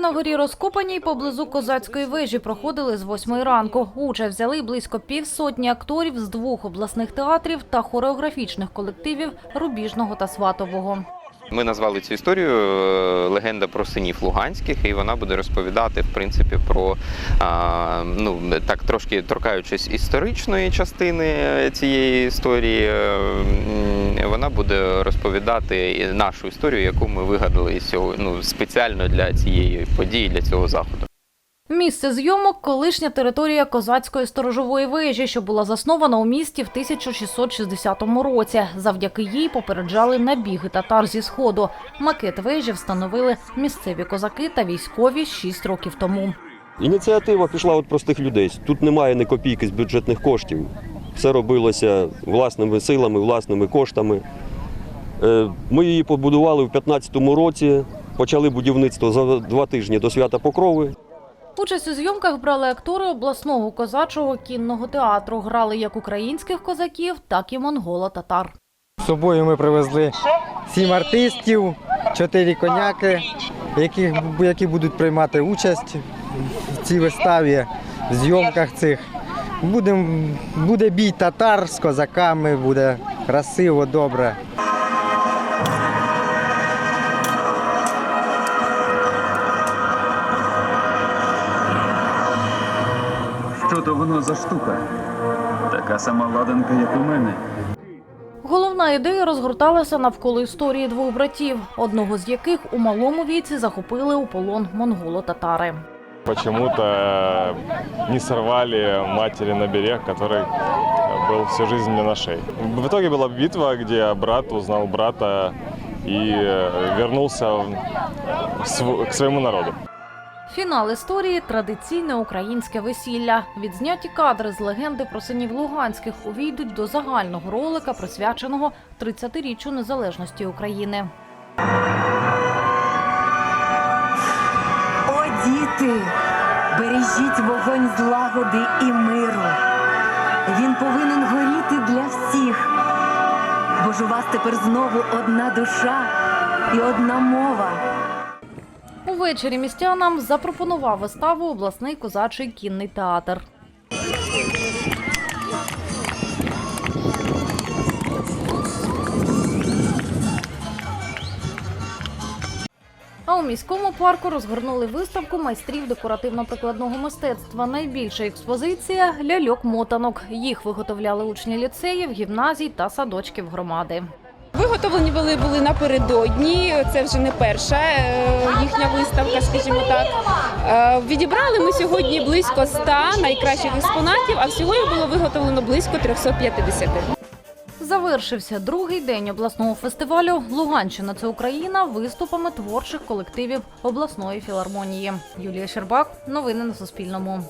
на горі Розкопаній поблизу козацької вежі проходили з восьмої ранку. Участь взяли близько півсотні акторів з двох обласних театрів та хореографічних колективів Рубіжного та Сватового. Ми назвали цю історію е, легенда про синів Луганських, і вона буде розповідати в принципі про ну так трошки торкаючись історичної частини цієї історії. е, Вона буде розповідати нашу історію, яку ми вигадали ну, спеціально для цієї події, для цього заходу. Місце зйомок – колишня територія козацької сторожової вежі, що була заснована у місті в 1660 році. Завдяки їй попереджали набіги татар зі сходу. Макет вежі встановили місцеві козаки та військові 6 років тому. Ініціатива пішла від простих людей. Тут немає ні копійки з бюджетних коштів. Все робилося власними силами, власними коштами. Е, Ми її побудували в 2015 році. Почали будівництво за два тижні до свята Покрови. Участь у зйомках брали актори обласного козачого кінного театру. Грали як українських козаків, так і монголо-татар. З собою ми привезли сім артистів, чотири коняки, які, які будуть приймати участь в цій виставі, в зйомках цих. Будем, буде бій татар з козаками, буде красиво, добре. то воно за штука? Така сама ладанка, як у мене. Головна ідея розгорталася навколо історії двох братів, одного з яких у малому віці захопили у полон монголо-татари. Почему-то э, не сорвали матери на берег, который э, был всю жизнь мне на шее. В итоге была битва, где брат узнал брата и э, вернулся в- св- к своему народу. Фінал історії традиційне українське весілля. Відзняті кадри з легенди про синів Луганських увійдуть до загального ролика, присвяченого 30-річчю незалежності України. О, діти, бережіть вогонь злагоди і миру. Він повинен горіти для всіх. Бо ж у вас тепер знову одна душа і одна мова. Увечері містянам запропонував виставу обласний козачий кінний театр. А у міському парку розгорнули виставку майстрів декоративно-прикладного мистецтва. Найбільша експозиція ляльок-мотанок. Їх виготовляли учні ліцеїв, гімназій та садочків громади. Виготовлені були були напередодні. Це вже не перша е, їхня виставка, скажімо так. Е, Відібрали ми сьогодні близько 100 найкращих експонатів, а всього їх було виготовлено близько 350. Завершився другий день обласного фестивалю Луганщина це Україна виступами творчих колективів обласної філармонії. Юлія Щербак. Новини на Суспільному.